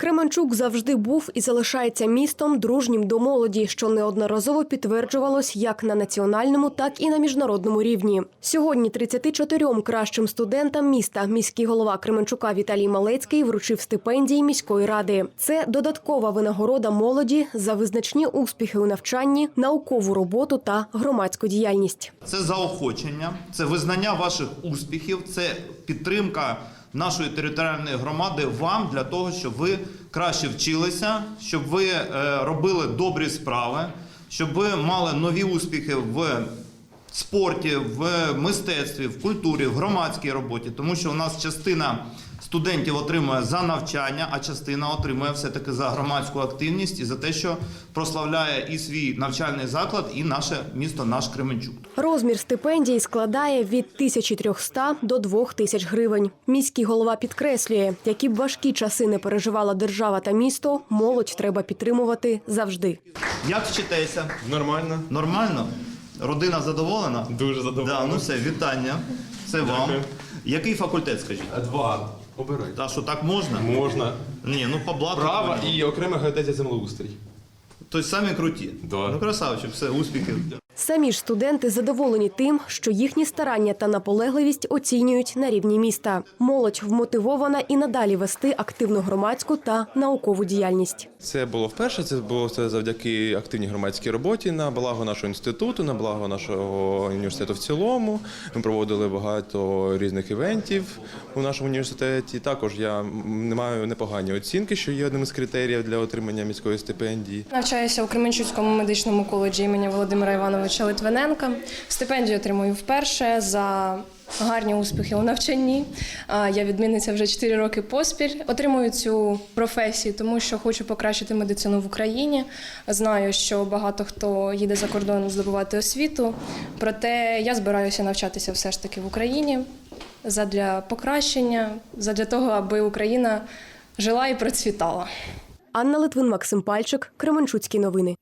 Кременчук завжди був і залишається містом дружнім до молоді, що неодноразово підтверджувалось як на національному, так і на міжнародному рівні. Сьогодні 34 кращим студентам міста міський голова Кременчука Віталій Малецький вручив стипендії міської ради. Це додаткова винагорода молоді за визначні успіхи у навчанні, наукову роботу та громадську діяльність. Це заохочення, це визнання ваших успіхів, це підтримка нашої територіальної громади вам для того, щоб ви краще вчилися, щоб ви е, робили добрі справи, щоб ви мали нові успіхи в спорті, в мистецтві, в культурі, в громадській роботі, тому що у нас частина студентів отримує за навчання, а частина отримує все-таки за громадську активність і за те, що прославляє і свій навчальний заклад, і наше місто, наш Кременчук. Розмір стипендії складає від 1300 до 2000 гривень. Міський голова підкреслює, які б важкі часи не переживала держава та місто, молодь треба підтримувати завжди. Як вчитеся? Нормально. Нормально? Родина задоволена? Дуже задоволена. Да, ну все, вітання. Це вам. Дякую. Який факультет, скажіть? Два. Обирай. Та що так можна? Можна. Ні, ну по блату. Права і окрема геодезія землеустрій. Тобто самі круті. Да. Ну красавчик, все, успіхів. Самі ж студенти задоволені тим, що їхні старання та наполегливість оцінюють на рівні міста. Молодь вмотивована і надалі вести активну громадську та наукову діяльність. Це було вперше. Це було завдяки активній громадській роботі на благо нашого інституту, на благо нашого університету в цілому. Ми проводили багато різних івентів у нашому університеті. Також я не маю непогані оцінки, що є одним із критеріїв для отримання міської стипендії. Навчаюся у Кременчуцькому медичному коледжі імені Володимира Івановича Литвиненка. Стипендію отримую вперше за гарні успіхи у навчанні. Я відмінниця вже 4 роки поспіль. Отримую цю професію, тому що хочу покращити медицину в Україні. Знаю, що багато хто їде за кордон здобувати освіту. Проте я збираюся навчатися все ж таки в Україні задля покращення, задля того, аби Україна жила і процвітала. Анна Литвин, Максим Пальчик, Кременчуцькі новини.